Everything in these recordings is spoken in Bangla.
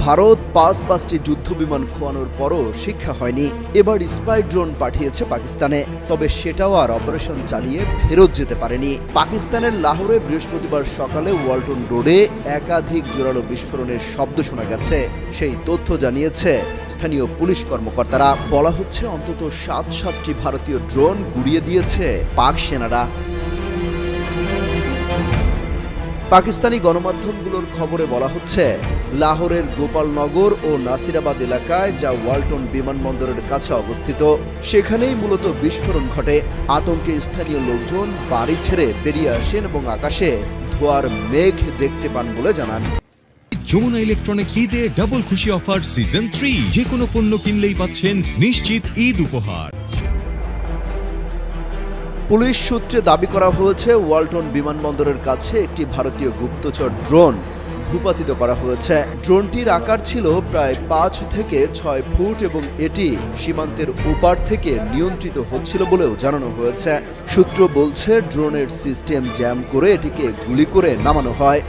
ভারত পাঁচ পাঁচটি যুদ্ধ বিমান খোয়ানোর পরও শিক্ষা হয়নি। এবার স্পাই ড্রোন পাঠিয়েছে পাকিস্তানে। তবে সেটাও আর অপারেশন চালিয়ে ফেরত যেতে পারেনি। পাকিস্তানের লাহোরে বৃহস্পতিবার সকালে ওয়ালটন রোডে একাধিক জোরালো বিস্ফোরণের শব্দ শোনা গেছে। সেই তথ্য জানিয়েছে স্থানীয় পুলিশ কর্মকর্তারা। বলা হচ্ছে, অন্তত সাত সাতটি ভারতীয় ড্রোন গুড়িয়ে দিয়েছে পাক সেনারা। পাকিস্তানি গণমাধ্যমগুলোর খবরে বলা হচ্ছে, লাহোরের গোপালনগর ও নাসিরাবাদ এলাকায় যা ওয়ালটন বিমানবন্দরের কাছে অবস্থিত, সেখানেই মূলত বিস্ফোরণ ঘটে। আতঙ্কে স্থানীয় লোকজন বাড়ি ছেড়ে বেরিয়ে আসেন এবং আকাশে ধোয়ার মেঘ দেখতে পান বলে জানান। যমুনা ইলেকট্রনিক্স ঈদে ডাবল খুশি অফার সিজন থ্রি। যে কোনো পণ্য কিনলেই পাচ্ছেন নিশ্চিত ঈদ উপহার। পুলিশ সূত্রে দাবি করা হয়েছে, ওয়ালটন বিমানবন্দরের কাছে একটি ভারতীয় গুপ্তচর ড্রোন ভূপাতিত করা হয়েছে। ড্রোনটির আকার ছিল প্রায় পাঁচ থেকে ছয় ফুট এবং এটি সীমান্তের ওপার থেকে নিয়ন্ত্রিত হচ্ছিল বলেও জানানো হয়েছে। সূত্র বলছে, ড্রোনের সিস্টেম জ্যাম করে এটিকে গুলি করে নামানো হয়।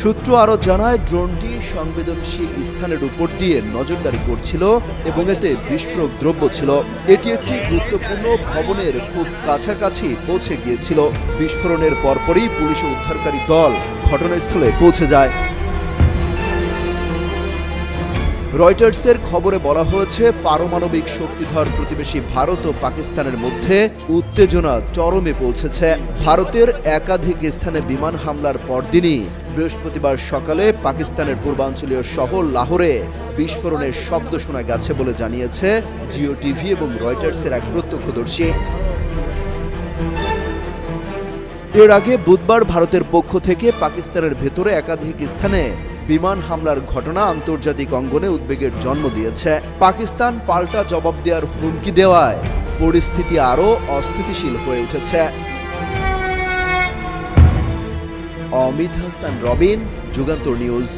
সূত্র আরও জানায়, ড্রোনটি সংবেদনশীল স্থানের উপর দিয়ে নজরদারি করছিল এবং এতে বিস্ফোরক দ্রব্য ছিল। এটি একটি গুরুত্বপূর্ণ ভবনের খুব কাছাকাছি পৌঁছে গিয়েছিল। বিস্ফোরণের পরপরই পুলিশ উদ্ধারকারী দল ঘটনাস্থলে পৌঁছে যায়। রয়টার্সের খবরে বলা হয়েছে, পারমাণবিক শক্তিধর প্রতিবেশী ভারত ও পাকিস্তানের মধ্যে উত্তেজনা চরমে পৌঁছেছে। ভারতের একাধিক স্থানে বিমান হামলার পরদিনই বৃহস্পতিবার সকালে পাকিস্তানের পূর্বাঞ্চলীয় শহর লাহোরে বিস্ফোরণের শব্দ শোনা গেছে বলে জানিয়েছে জিও টিভি এবং রয়টার্সের এক প্রত্যক্ষদর্শী। এর আগে বুধবার ভারতের পক্ষ থেকে পাকিস্তানের ভেতরে একাধিক স্থানে বিমান হামলার ঘটনা আন্তর্জাতিক অঙ্গনে উদ্বেগের জন্ম দিয়েছে। পাকিস্তান পাল্টা জবাব দেওয়ার হুমকি দেওয়ায় পরিস্থিতি আরও অস্থিতিশীল হয়ে উঠেছে। অমিত হাসান, রবিন, যুগান্তর নিউজ।